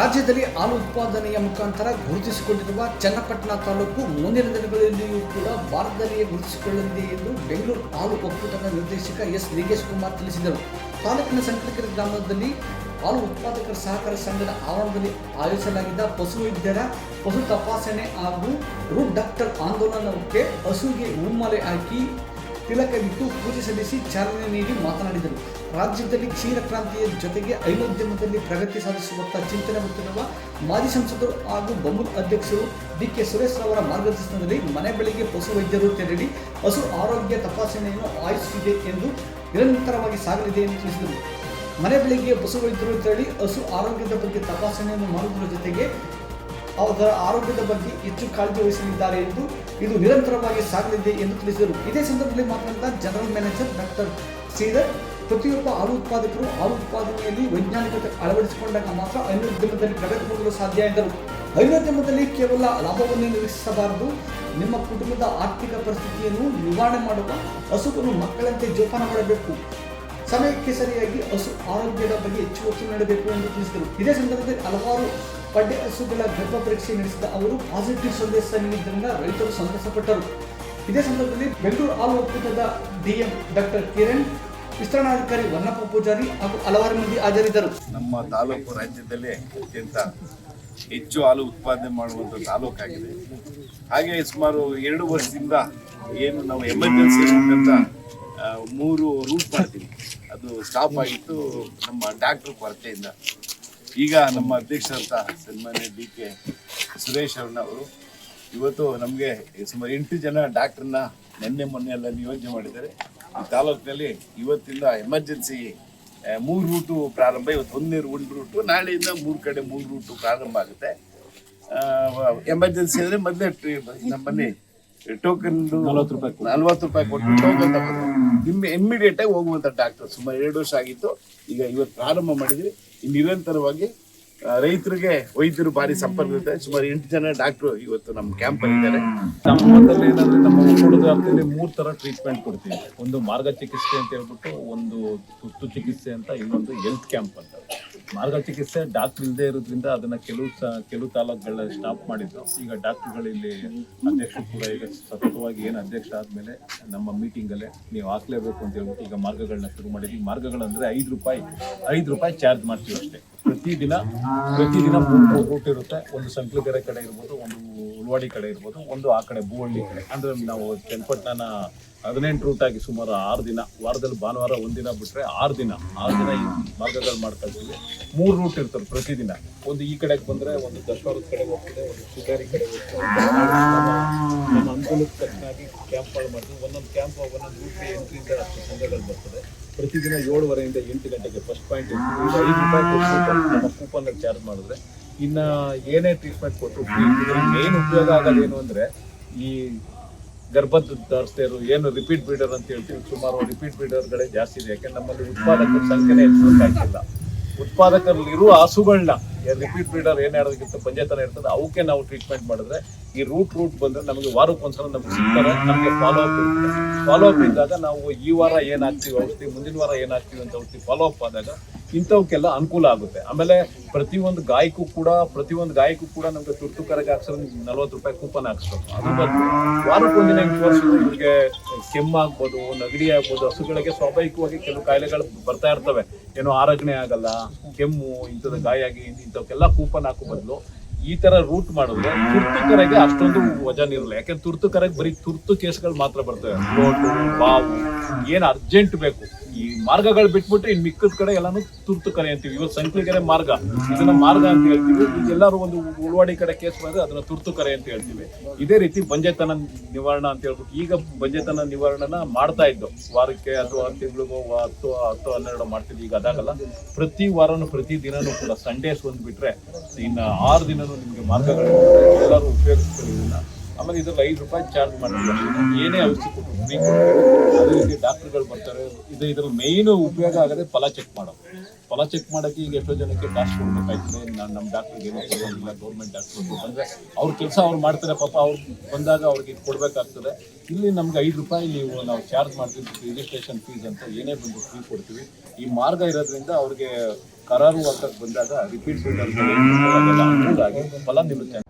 ರಾಜ್ಯದಲ್ಲಿ ಹಾಲು ಉತ್ಪಾದನೆಯ ಮುಖಾಂತರ ಗುರುತಿಸಿಕೊಂಡಿರುವ ಚನ್ನಪಟ್ಟಣ ತಾಲೂಕು ಮುಂದಿನ ದಿನಗಳಲ್ಲಿಯೂ ಕೂಡ ಭಾರತದಲ್ಲಿಯೇ ಗುರುತಿಸಿಕೊಳ್ಳಲಿದೆ ಎಂದು ಬೆಂಗಳೂರು ಹಾಲು ಒಕ್ಕೂಟದ ನಿರ್ದೇಶಕ ಎಸ್ ಲಿಂಗೇಶ್ ಕುಮಾರ್ ತಿಳಿಸಿದರು. ತಾಲೂಕಿನ ಸಂಘಟಕರ ಗ್ರಾಮದಲ್ಲಿ ಹಾಲು ಉತ್ಪಾದಕರ ಸಹಕಾರ ಸಂಘದ ಆವರಣದಲ್ಲಿ ಆಯೋಜಿಸಲಾಗಿದ್ದ ಪಶುವೈದ್ಯರ ಪಶು ತಪಾಸಣೆ ಹಾಗೂ ರೂಟ್ ಡಾಕ್ಟರ್ ಆಂದೋಲನಕ್ಕೆ ಹಸುವಿಗೆ ಹೂಮಾಲೆ ಹಾಕಿ ತಿಲಕವಿಟ್ಟು ಪೂಜೆ ಸಲ್ಲಿಸಿ ಚಾಲನೆ ನೀಡಿ ಮಾತನಾಡಿದರು. ರಾಜ್ಯದಲ್ಲಿ ಕ್ಷೀರ ಕ್ರಾಂತಿಯ ಜೊತೆಗೆ ಹೈನೋದ್ಯಮದಲ್ಲಿ ಪ್ರಗತಿ ಸಾಧಿಸುವತ್ತ ಚಿಂತನೆ ಹೊತ್ತಿರುವ ಮಾಜಿ ಸಂಸದರು ಹಾಗೂ ಬಮೂಲ್ ಅಧ್ಯಕ್ಷರು ಡಿ ಕೆ ಸುರೇಶ್ ಅವರ ಮಾರ್ಗದರ್ಶನದಲ್ಲಿ ಮನೆ ಬಳಿಗೆ ಪಶು ವೈದ್ಯರು ತೆರಳಿ ಹಸು ಆರೋಗ್ಯ ತಪಾಸಣೆಯನ್ನು ಆಯೋಜಿಸಿದೆ ಎಂದು ನಿರಂತರವಾಗಿ ಸಾಗಲಿದೆ ಎಂದು ತಿಳಿಸಿದರು. ಮನೆ ಬಳಿಗೆ ಪಶು ವೈದ್ಯರು ತೆರಳಿ ಹಸು ಆರೋಗ್ಯದ ಬಗ್ಗೆ ತಪಾಸಣೆಯನ್ನು ಮಾಡುವುದರ ಜೊತೆಗೆ ಅವರ ಆರೋಗ್ಯದ ಬಗ್ಗೆ ಹೆಚ್ಚು ಕಾಳಜಿ ವಹಿಸಲಿದ್ದಾರೆ ಎಂದು ಇದು ನಿರಂತರವಾಗಿ ಸಾಗಲಿದೆ ಎಂದು ತಿಳಿಸಿದರು. ಇದೇ ಸಂದರ್ಭದಲ್ಲಿ ಮಾತನಾಡಿದ ಜನರಲ್ ಮ್ಯಾನೇಜರ್ ಡಾಕ್ಟರ್ ಶ್ರೀಧರ್ ಪ್ರತಿಯೊಬ್ಬ ಹಾಲು ಉತ್ಪಾದಕರು ಹಾಲು ಉತ್ಪಾದನೆಯಲ್ಲಿ ವೈಜ್ಞಾನಿಕತೆ ಅಳವಡಿಸಿಕೊಂಡಾಗ ಮಾತ್ರ ಹೈನೋದ್ಯಮದಲ್ಲಿ ಪ್ರಗತಿ ಹೊಂದಲು ಸಾಧ್ಯ ಎಂದರು. ಹೈನೋದ್ಯಮದಲ್ಲಿ ಕೇವಲ ಲಾಭವನ್ನು ನಿರೀಕ್ಷಿಸಬಾರದು. ನಿಮ್ಮ ಕುಟುಂಬದ ಆರ್ಥಿಕ ಪರಿಸ್ಥಿತಿಯನ್ನು ನಿವಾರಣೆ ಮಾಡುವ ಹಸುವನ್ನು ಮಕ್ಕಳಂತೆ ಜೋಪಾನ ಮಾಡಬೇಕು. ಸಮಯಕ್ಕೆ ಸರಿಯಾಗಿ ಹಸು ಆರೋಗ್ಯದ ಬಗ್ಗೆ ಹೆಚ್ಚು ಒತ್ತು ನೀಡಬೇಕು ಎಂದು ತಿಳಿಸಿದರು. ಇದೇ ಸಂದರ್ಭದಲ್ಲಿ ಹಲವಾರು ಪಡ್ಡೆ ಹಸುಗಳ ಗರ್ಭ ಪರೀಕ್ಷೆ ನಡೆಸಿದ ಅವರು ಪಾಸಿಟಿವ್ ಸಂದೇಶ ನೀಡಿದ್ದರಿಂದ ರೈತರು ಸಂತಸಪಟ್ಟರು. ಇದೇ ಸಂದರ್ಭದಲ್ಲಿ ಬೆಂಗಳೂರು ಹಾಲು ಒಕ್ಕೂಟದ ಡಿಎಂ ಡಾಕ್ಟರ್ ಕಿರಣ್ ವಿಸ್ತರಣಾಧಿಕಾರಿ ವನ್ನಪ್ಪ ಪೂಜಾರಿ ಹಾಗೂ ಹಲವಾರು ಮಂದಿ ಹಾಜರಿದ್ದರು. ನಮ್ಮ ತಾಲೂಕು ರಾಜ್ಯದಲ್ಲೇ ಅತ್ಯಂತ ಹೆಚ್ಚು ಹಾಲು ಉತ್ಪಾದನೆ ಮಾಡುವಂಥ ತಾಲೂಕಾಗಿದೆ ಹಾಗೆ ಸುಮಾರು ಎರಡು ವರ್ಷದಿಂದ ಏನು ನಾವು ಎಮರ್ಜೆನ್ಸಿ ಅಂತ ಮೂರು ರೂಟ್ ಮಾಡ್ತೀವಿ. ಅದು ಸ್ಟಾಪ್ ಆಗಿತ್ತು ನಮ್ಮ ಡಾಕ್ಟರ್ ಕೊರತೆಯಿಂದ ಈಗ ನಮ್ಮ ಅಧ್ಯಕ್ಷರಂತ ಸನ್ಮಾನ್ಯ ಡಿ ಕೆ ಸುರೇಶ್ ಅವರು ಇವತ್ತು ನಮಗೆ ಸುಮಾರು ಎಂಟು ಜನ ಡಾಕ್ಟ್ರನ್ನ ನಿನ್ನೆ ಮೊನ್ನೆ ಎಲ್ಲ ನಿಯೋಜನೆ ಮಾಡಿದ್ದಾರೆ. ತಾಲೂಕಿನಲ್ಲಿ ಇವತ್ತಿಂದ ಎಮರ್ಜೆನ್ಸಿ ಮೂರು ರೂಟು ಪ್ರಾರಂಭ ಇವತ್ತು ಒಂದೇ ಒಂದು ರೂಟು ನಾಳೆಯಿಂದ ಮೂರು ಕಡೆ ಮೂರು ರೂಟು ಪ್ರಾರಂಭ ಆಗುತ್ತೆ. ಎಮರ್ಜೆನ್ಸಿ ಅಂದರೆ ಮೊದಲೇ ನಮ್ಮಲ್ಲಿ ಟೋಕನ್ ನಲ್ವತ್ತು ರೂಪಾಯಿ ನಲ್ವತ್ತು ರೂಪಾಯಿ ಕೊಟ್ಟು ಟೋಕನ್ ತಗೊಂಡು ನಿಮ್ಮ ಇಮ್ಮಿಡಿಯೇಟಾಗಿ ಆಗಿ ಹೋಗುವಂತ ಡಾಕ್ಟರ್ ಸುಮಾರು ಎರಡು ವರ್ಷ ಆಗಿತ್ತು. ಈಗ ಇವತ್ತು ಪ್ರಾರಂಭ ಮಾಡಿದ್ವಿ. ನಿರಂತರವಾಗಿ ರೈತರಿಗೆ ವೈದ್ಯರು ಭಾರಿ ಸಂಪರ್ಕ ಇರುತ್ತೆ. ಸುಮಾರು ಎಂಟು ಜನ ಡಾಕ್ಟ್ರು ಇವತ್ತು ನಮ್ಮ ಕ್ಯಾಂಪ್ ಇದ್ದಾರೆ. ನಮ್ಮಲ್ಲಿ ಏನಂದ್ರೆ ನಮ್ಮ ಮೂರ್ ತರ ಟ್ರೀಟ್ಮೆಂಟ್ ಕೊಡ್ತೀವಿ. ಒಂದು ಮಾರ್ಗ ಚಿಕಿತ್ಸೆ ಅಂತ ಹೇಳ್ಬಿಟ್ಟು ಒಂದು ತುರ್ತು ಚಿಕಿತ್ಸೆ ಅಂತ ಇನ್ನೊಂದು ಹೆಲ್ತ್ ಕ್ಯಾಂಪ್ ಅಂತ. ಮಾರ್ಗ ಚಿಕಿತ್ಸೆ ಡಾಕ್ಟರ್ ಇಲ್ಲದೆ ಇರೋದ್ರಿಂದ ಅದನ್ನ ಕೆಲವು ಕೆಲವು ತಾಲೂಕುಗಳ ಸ್ಟಾಪ್ ಮಾಡಿದ್ರು. ಈಗ ಡಾಕ್ಟರ್ಗಳು ಇಲ್ಲಿ ಅಧ್ಯಕ್ಷರು ಕೂಡ ಈಗ ಸತತವಾಗಿ ಏನು ಅಧ್ಯಕ್ಷ ಆದ್ಮೇಲೆ ನಮ್ಮ ಮೀಟಿಂಗ್ ಅಲ್ಲೇ ನೀವು ಹಾಕ್ಲೇಬೇಕು ಅಂತ ಹೇಳ್ಬಿಟ್ಟು ಈಗ ಮಾರ್ಗಗಳನ್ನ ಶುರು ಮಾಡಿದ್ವಿ ಮಾರ್ಗಗಳಂದ್ರೆ ಐದು ರೂಪಾಯಿ ಐದು ರೂಪಾಯಿ ಚಾರ್ಜ್ ಮಾಡ್ತೀವಿ ಅಷ್ಟೇ. ಪ್ರತಿದಿನ ಪ್ರತಿದಿನ ಮೂರು ರೂಟ್ ಇರುತ್ತೆ. ಒಂದು ಸಂಕ್ಲಗೆರೆ ಕಡೆ ಇರ್ಬೋದು, ಒಂದು ಉಳ್ವಾಡಿ ಕಡೆ ಇರ್ಬೋದು, ಒಂದು ಆ ಕಡೆ ಬೂವಳ್ಳಿ ಕಡೆ. ಅಂದ್ರೆ ನಾವು ಚನ್ನಪಟ್ಟಣನ ಹದಿನೆಂಟು ರೂಟ್ ಆಗಿ ಸುಮಾರು ಆರು ದಿನ, ವಾರದಲ್ಲಿ ಭಾನುವಾರ ಒಂದಿನ ಬಿಟ್ಟರೆ ಆರು ದಿನ ಆರು ದಿನ ಈ ಮಾರ್ಗಗಳು ಇದ್ದೀವಿ ಮೂರು ರೂಟ್ ಇರ್ತಾರೆ ಪ್ರತಿದಿನ ಒಂದು ಈ ಕಡೆಗೆ ಬಂದರೆ ಒಂದು ದಶವರದ ಕಡೆ ಹೋಗ್ತದೆ ಒಂದು ಸುಧಾರಿ ಕಡೆ ಹೋಗ್ತದೆ ಅನುಕೂಲಕ್ಕೆ ತಕ್ಕನಾಗಿ ಕ್ಯಾಂಪ್ಗಳು ಮಾಡ್ತೀವಿ. ಒಂದೊಂದು ಕ್ಯಾಂಪ್ ಒಂದೊಂದು ರೂಟ್ಗೆ ಎಂಟರಿಂದ ಹತ್ತು ಸಂಘಗಳು ಬರ್ತದೆ. ಪ್ರತಿದಿನ ಏಳುವರೆಯಿಂದ ಎಂಟು ಗಂಟೆಗೆ ಫಸ್ಟ್ ಪಾಯಿಂಟ್ ಐದು ರೂಪಾಯಿ ಕೊಟ್ಟು ಕೂಪನ್ ಚಾರ್ಜ್ ಮಾಡಿದ್ರೆ ಇನ್ನ ಏನೇ ಟ್ರೀಟ್ಮೆಂಟ್ ಕೊಟ್ಟರು ಮೇನ್ ಉಪಯೋಗ ಆಗೋದೇನು ಅಂದ್ರೆ ಈ ಗರ್ಭದ ಧರಿಸ್ತಾರು ಏನು ರಿಪೀಟ್ ಬ್ರೀಡರ್ ಅಂತ ಹೇಳ್ತೀವಿ. ಸುಮಾರು ರಿಪೀಟ್ ಬ್ರೀಡರ್ಗಳೇ ಜಾಸ್ತಿ ಇದೆ. ಯಾಕಂದ್ರೆ ನಮ್ಮಲ್ಲಿ ಉತ್ಪಾದಕರ ಸಂಖ್ಯೆನೇ ಹೆಚ್ಚಿಲ್ಲ ಉತ್ಪಾದಕರಲ್ಲಿರುವ ಹಸುಗಳನ್ನ ರಿಪೀಟ್ ಬ್ರೀಡರ್ ಏನ್ ಹೇಳೋದಕ್ಕಿಂತ ತರ ಇರ್ತದೆ, ಅವಕ್ಕೆ ನಾವು ಟ್ರೀಟ್ಮೆಂಟ್ ಮಾಡಿದ್ರೆ ಈ ರೂಟ್ ರೂಟ್ ಬಂದ್ರೆ ನಮಗೆ ವಾರಕ್ಕೆ ಒಂದ್ಸಲ ನಮ್ಗೆ ಸಿಗ್ತಾರೆ, ನಮಗೆ ಫಾಲೋ ಅಪ್ ಫಾಲೋ ಅಪ್ ಇದ್ದಾಗ ನಾವು ಈ ವಾರ ಏನ್ ಹಾಕ್ತೀವಿ ಔಷಧಿ, ಮುಂದಿನ ವಾರ ಏನ್ ಹಾಕ್ತೀವಿ ಅಂತ ಔಷಧಿ ಫಾಲೋ ಅಪ್ ಆದಾಗ ಇಂಥವಕ್ಕೆಲ್ಲ ಅನುಕೂಲ ಆಗುತ್ತೆ. ಆಮೇಲೆ ಪ್ರತಿಯೊಂದು ಗಾಯಕ್ಕೂ ಕೂಡ, ಪ್ರತಿಯೊಂದು ಗಾಯಕ್ಕೂ ಕೂಡ ನಮ್ಗೆ ತುರ್ತು ಕರೆಗೆ ಹಾಕ್ಸೋದು ನಲ್ವತ್ತು ರೂಪಾಯಿ ಕೂಪನ್ ಹಾಕ್ಸ್ಬೇಕು. ಅದು ಬದಲು ವಾರಕ್ಕೊಂದಿನ ತೋರಿಸಿದ್ರೆ ಇವ್ರಿಗೆ ಕೆಮ್ಮ ಆಗ್ಬೋದು, ನೆಗಡಿ ಆಗ್ಬೋದು, ಹಸುಗಳಿಗೆ ಸ್ವಾಭಾವಿಕವಾಗಿ ಕೆಲವು ಕಾಯಿಲೆಗಳು ಬರ್ತಾ ಇರ್ತವೆ. ಏನೋ ಆರೋಗ್ಯ ಆಗಲ್ಲ, ಕೆಮ್ಮು, ಇಂಥದ್ದು ಗಾಯ ಆಗಿ ಇಂಥವಕ್ಕೆಲ್ಲ ಕೂಪನ್ ಹಾಕೋ ಬದಲು ಈ ತರ ರೂಟ್ ಮಾಡಿದ್ರೆ ತುರ್ತು ಕರೆಗೆ ಅಷ್ಟೊಂದು ವಜನ್ ಇರಲ್ಲ. ಯಾಕೆಂದ್ರೆ ತುರ್ತು ಕರೆಗೆ ಬರೀ ತುರ್ತು ಕೇಸ್ಗಳು ಮಾತ್ರ ಬರ್ತವೆ. ಬಾವು, ಏನು ಅರ್ಜೆಂಟ್ ಬೇಕು. ಈ ಮಾರ್ಗಗಳು ಬಿಟ್ಬಿಟ್ಟು ಇನ್ ಮಿಕ್ಕದ ಕಡೆ ಎಲ್ಲಾನು ತುರ್ತು ಕರೆ ಅಂತೀವಿ. ಇವತ್ತು ಕರೆ ಮಾರ್ಗ, ಇದನ್ನ ಮಾರ್ಗ ಅಂತ ಹೇಳ್ತೀವಿ. ಎಲ್ಲರೂ ಒಂದು ಉಳ್ವಾಡಿ ಕಡೆ ಕೇಸ್ ಮಾಡಿದ್ರೆ ಅದನ್ನ ತುರ್ತು ಕರೆ ಅಂತ ಹೇಳ್ತೀವಿ. ಇದೇ ರೀತಿ ಬಂಜೆತನ ನಿವಾರಣಾ ಅಂತ ಹೇಳ್ಬಿಟ್ಟು ಈಗ ಬಂಜೆತನ ನಿವಾರಣನ ಮಾಡ್ತಾ ಇದ್ದು. ವಾರಕ್ಕೆ ಅಥವಾ ತಿಂಗಳಿಗೋ ಹತ್ತು ಹತ್ತು, ಹನ್ನೆರಡು ಮಾಡ್ತಿದ್ವಿ, ಈಗ ಅದಾಗಲ್ಲ. ಪ್ರತಿ ವಾರನು, ಪ್ರತಿ ದಿನನೂ ಕೂಡ ಸಂಡೇಸ್ ಒಂದು ಬಿಟ್ರೆ ಇನ್ನು ಆರು ದಿನನೂ ನಿಮಗೆ ಮಾರ್ಗಗಳು ಎಲ್ಲರೂ ಉಪಯೋಗಿಸ್ತಾರೆ ಇದನ್ನ. ಆಮೇಲೆ ಇದ್ರಲ್ಲಿ ಐದು ರೂಪಾಯಿ ಚಾರ್ಜ್ ಮಾಡ್ತೀವಿ. ಏನೇ ಔಷಧಿ ಅದೇ ರೀತಿ ಡಾಕ್ಟರ್ಗಳು ಬರ್ತಾರೆ. ಇದು ಇದ್ರ ಮೇನ್ ಉಪಯೋಗ ಆಗದೆ ಫಲ ಚೆಕ್ ಮಾಡೋದು. ಫಲ ಚೆಕ್ ಮಾಡೋಕ್ಕೆ ಈಗ ಎಷ್ಟೋ ಜನಕ್ಕೆ ಕಾಸ್ಟ್ ಕೊಡ್ಬೇಕಾಗ್ತದೆ ನಾನು ನಮ್ಮ ಡಾಕ್ಟರ್ಗೆ ಏನೋ ಕೊಡೋದಿಲ್ಲ ಗೌರ್ಮೆಂಟ್ ಡಾಕ್ಟರ್ ಅಂದರೆ ಅವ್ರ ಕೆಲಸ ಅವ್ರು ಮಾಡ್ತಾರೆ, ಪಾಪ ಅವ್ರು ಬಂದಾಗ ಅವ್ರಿಗೆ ಇದು ಕೊಡಬೇಕಾಗ್ತದೆ. ಇಲ್ಲಿ ನಮ್ಗೆ ಐದು ರೂಪಾಯಿ ನೀವು ನಾವು ಚಾರ್ಜ್ ಮಾಡ್ತೀವಿ ರಿಜಿಸ್ಟ್ರೇಷನ್ ಫೀಸ್ ಅಂತ ಏನೇ ಬಂದು ಫೀ ಕೊಡ್ತೀವಿ. ಈ ಮಾರ್ಗ ಇರೋದ್ರಿಂದ ಅವ್ರಿಗೆ ಕರಾರು ಹಾಕಕ್ಕೆ ಬಂದಾಗ ರಿಪೀಟ್ ಫೀಲ್ಡ್ ಫಲ ನಿಲ್ಲುತ್ತೆ.